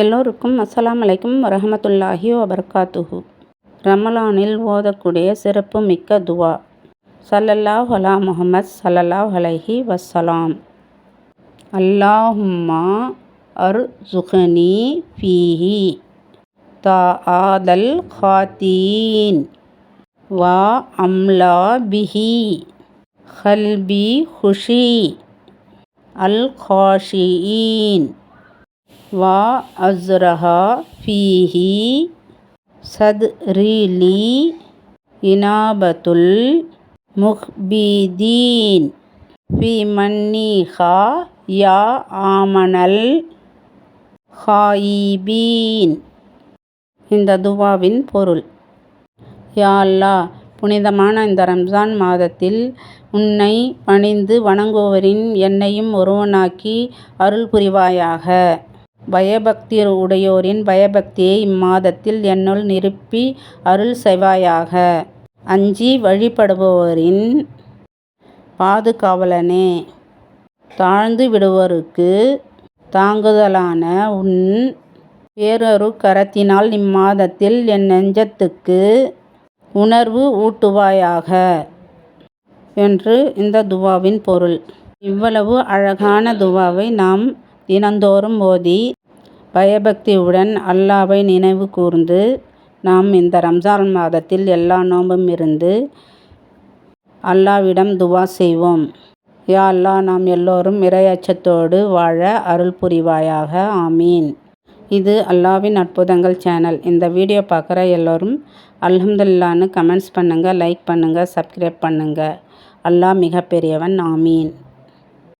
எல்லோருக்கும் அஸ்லாம் அலைக்கும் வரஹமத்துல்லாஹி வபர்காத்துஹு. ரமலானில் ஓதக்கூடிய சிறப்பு மிக்க துவா. சல்லல்லாஹ் அலா முஹம்மத் சல்லல்லாஹ் அலஹி வசலாம் அல்லாஹும்மா அர்சுகனி ஃபீஹி. தா ஆதல் ஹாத்தீன் வா அம்லா பிஹி. ஹல்பி ஹுஷி அல் காஷியின் வா அஸ்ரஹா ஃபீஹி சத்ரிலி இனாபத்துல் முஹ்பிதீன் ஃபி மன்னிஹா யா ஆமனல் ஹாயிபீன். இந்த துவாவின் பொருள். யா புனிதமான இந்த ரம்ஜான் மாதத்தில் உன்னை பணிந்து வணங்குவோரின் என்னையும் ஒருவனாக்கி அருள் புரிவாயாக. பயபக்தி உடையோரின் பயபக்தியை இம்மாதத்தில் என்னுள் நிரப்பி அருள் செய்வாயாக. அஞ்சி வழிபடுபவரின் பாதுகாவலனே. தாழ்ந்து விடுவோருக்கு தாங்குதலான உன் பேரரு கரத்தினால் இம்மாதத்தில் என் நெஞ்சத்துக்கு உணர்வு ஊட்டுவாயாக என்று இந்த துவாவின் பொருள். இவ்வளவு அழகான துவாவை நாம் தினந்தோறும் ஓதி பயபக்தியுடன் அல்லாவை நினைவு கூர்ந்து நாம் இந்த ரம்ஜான் மாதத்தில் எல்லா நோன்பும் இருந்து அல்லாவிடம் துவா செய்வோம். யா அல்லாஹ் நாம் எல்லோரும் இறையச்சத்தோடு வாழ அருள் புரிவாயாக. ஆமீன். இது அல்லாவின் அற்புதங்கள் சேனல். இந்த வீடியோ பார்க்குற எல்லோரும் அல்ஹம்துல்லான்னு கமெண்ட்ஸ் பண்ணுங்கள் லைக் பண்ணுங்கள் சப்ஸ்கிரைப் பண்ணுங்கள் அல்லாஹ் மிகப்பெரியவன். ஆமீன்.